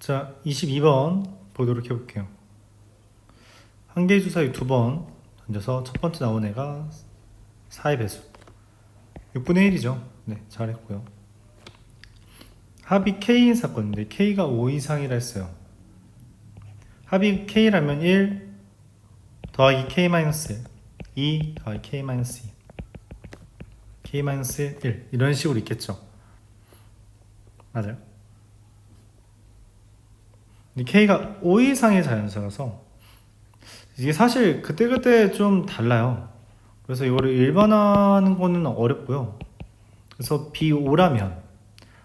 자, 22번 보도록 해볼게요. 한 개의 주사위 두 번 던져서 첫 번째 나온 애가 4의 배수. 6분의 1이죠. 네, 잘했고요. 합이 K인 사건인데 K가 5 이상이라 했어요. 합이 K라면 1 더하기 K-1 2 더하기 K-2 K-1 이런 식으로 있겠죠. 맞아요. K가 5 이상의 자연수라서 이게 사실 그때그때 좀 달라요. 그래서 이거를 일반화하는 거는 어렵고요. 그래서 B5라면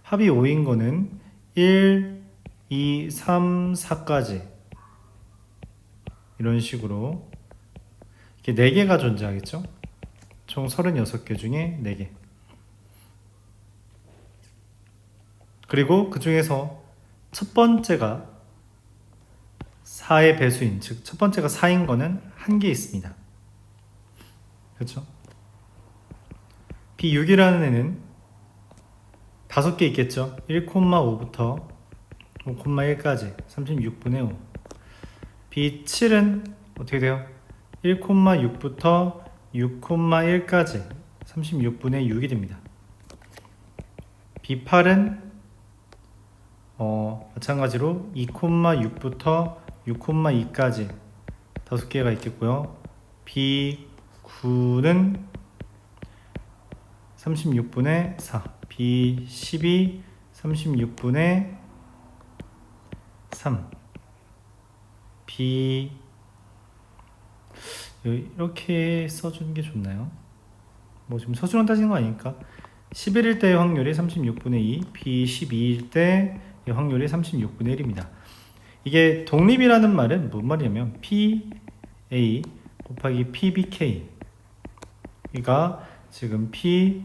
합이 5인 거는 1, 2, 3, 4까지 이런 식으로 이렇게 4개가 존재하겠죠? 총 36개 중에 4개. 그리고 그 중에서 첫 번째가 4의 배수인, 즉 첫 번째가 4인 거는 한 개 있습니다. 그렇죠? B6이라는 애는 다섯 개 있겠죠? 1,5부터 5,1까지 36분의 5. B7은 어떻게 돼요? 1,6부터 6,1까지 36분의 6이 됩니다. B8은 어, 마찬가지로 2,6부터 6,2까지 다섯 개가 있겠고요. B9는 36분의 4, B12 36분의 3, B 이렇게 써주는 게 좋나요? 뭐 지금 서술원 따지는 거 아니니까 11일 때의 확률이 36분의 2, B12일 때의 확률이 36분의 1입니다. 이게 독립이라는 말은 뭔 말이냐면 PA 곱하기 PBK 이가 지금 PA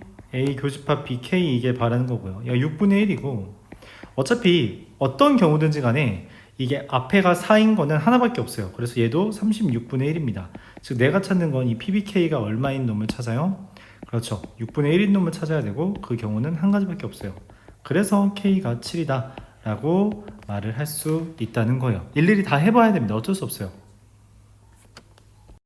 교집합 BK 이게 바라는 거고요. 야 6분의 1이고 어차피 어떤 경우든지 간에 이게 앞에가 4인 거는 하나밖에 없어요. 그래서 얘도 36분의 1입니다. 즉 내가 찾는 건 이 PBK가 얼마인 놈을 찾아요? 그렇죠. 6분의 1인 놈을 찾아야 되고 그 경우는 한 가지밖에 없어요. 그래서 K가 7이다 라고 말을 할 수 있다는 거예요. 일일이 다 해봐야 됩니다. 어쩔 수 없어요.